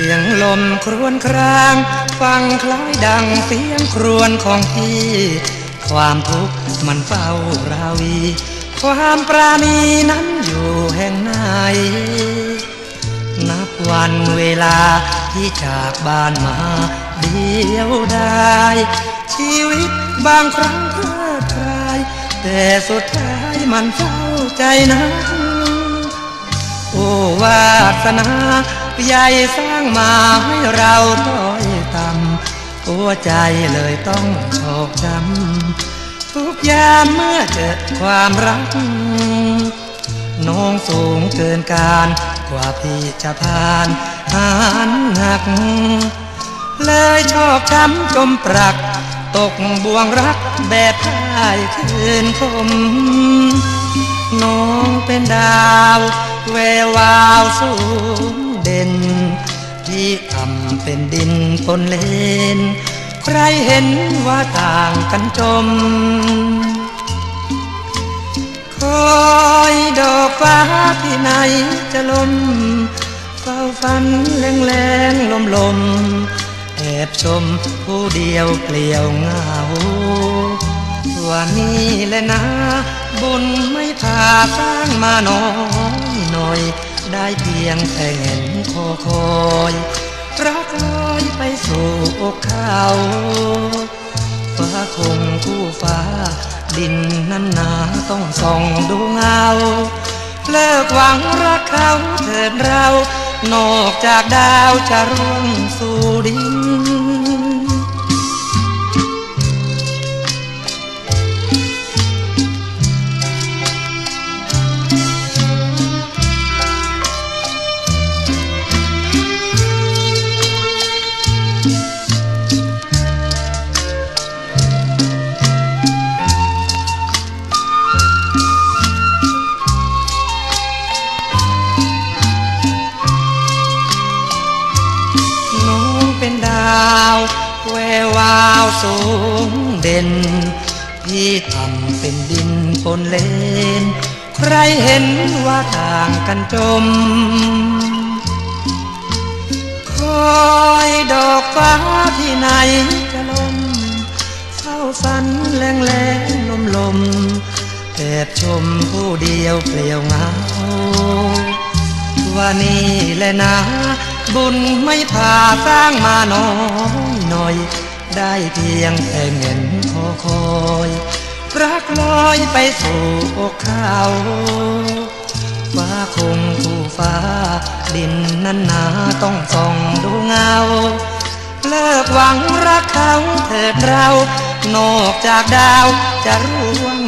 ียงลมครวญคราง ฟังคล้ายดังเสียงครวญของพี่ ความทุกข์มันเฝ้าราวี ความปราณีนั้นอยู่แห่งไหน นับวันเวลาที่จากบ้านมาเดียวได้ ชีวิตบางครั้งพลิดพลาย แต่สุดท้ายมันเฝ้าใจนะโอ้วาสนา ใหญ่สร้างมาให้เราต้อยต่ำตัวใจเลยต้องโชคช้ำทุกยามเมื่อเจอความรักน้องสูงเกินการกว่าพี่จะผ่านหานหนัก เลยชอบช้ำจมปรัก ตกบ่วงรักแบบพ่ายคืนคม น้องเป็นดาว แวววาวสูง เด่น ที่ต่ำเป็นดินปนเลน ใครเห็นว่าต่างกันจม คอยดอกฟ้าที่ไหนจะลมเฝ้าฝันแรงแรงลมลมแอบชมผู้เดียวเกลียวเหงาว่านี่แหละนะ บุญไม่พาสร้างมาน้อยหน่อย ได้เพียงแต่เห็น คอคอยรักลอยไปสู่อกเขาฟ้าคงคู่ฟ้า ดินนั้นหนาต้องส่องดูเงา เลิกหวังรักเขาเถิดเรา นอกจากดาวจะร่วงสู่ดิน วววาวสูงเด่นที่ต่ำเป็นดินปนเลน ใครเห็นว่าต่างกันจม คอยดอกฟ้าที่ไหนจะลมเฝ้าฝันแรงแรงลมลมแอบชมผู้เดียวเปลี่ยวเงาว่านี่แหละนะบุญไม่พาสร้างมาน้อย หน่อย ได้เพียงแต่เงินคอคอย รักลอยไปสู่อกเขาฟ้าคงคู่ฟ้า ดินนั้นหนาต้องส่องดูเงา เลิกหวังรักเขาเถิดเรา นอกจากดาวจะร่วง